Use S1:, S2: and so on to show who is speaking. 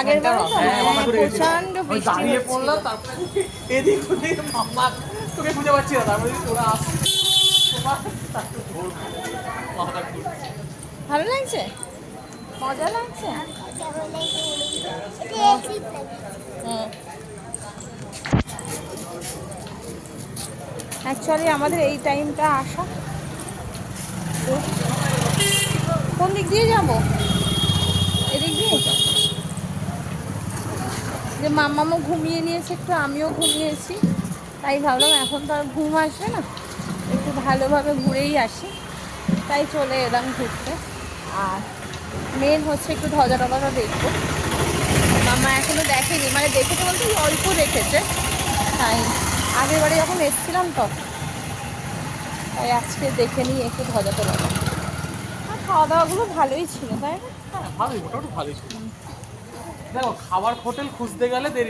S1: আগের বার তো
S2: হ্যাঁ, মাথা ঘুরে গেছিল। প্রচণ্ড
S1: বৃষ্টি
S2: পড়লাম তারপরে এদিক ওদিক মাম্মা তোকে খুঁজে পাচ্ছি না তারপরে ওরা আসছে। তোমার তারপরে ধরবো। মাথা ঘুরছে।
S1: ভালো লাগছে? মজা লাগছে? অ্যাকচুয়ালি আমাদের এই টাইমটা আসা। কোন দিক দিয়ে যাব এদিক দিয়ে যে মাম্মামও ঘুমিয়ে নিয়েছে একটু আমিও ঘুমিয়েছি। তাই ভাবলাম এখন তো আর ঘুম আসবে না। একটু ভালোভাবে ঘুরেই আসি। তাই চলে এলাম ঘুরতে। আর মেন হচ্ছে একটু ধ্বজা টজাটা দেখব। মামা এখনও দেখেনি। মানে দেখেছে বলতে অল্প দেখেছে। তাই আগের বারে যখন এসেছিলাম তো তাই আজকে দেখে নিই একটু ধ্বজা টজাটা আর খাওয়া দাওয়াগুলো ভালোই ছিল তাই না?
S2: হ্যাঁ ভালোই মোটামুটি ভালোই ছিল। দেখো খাবার হোটেল খুঁজতে গেলে দেরি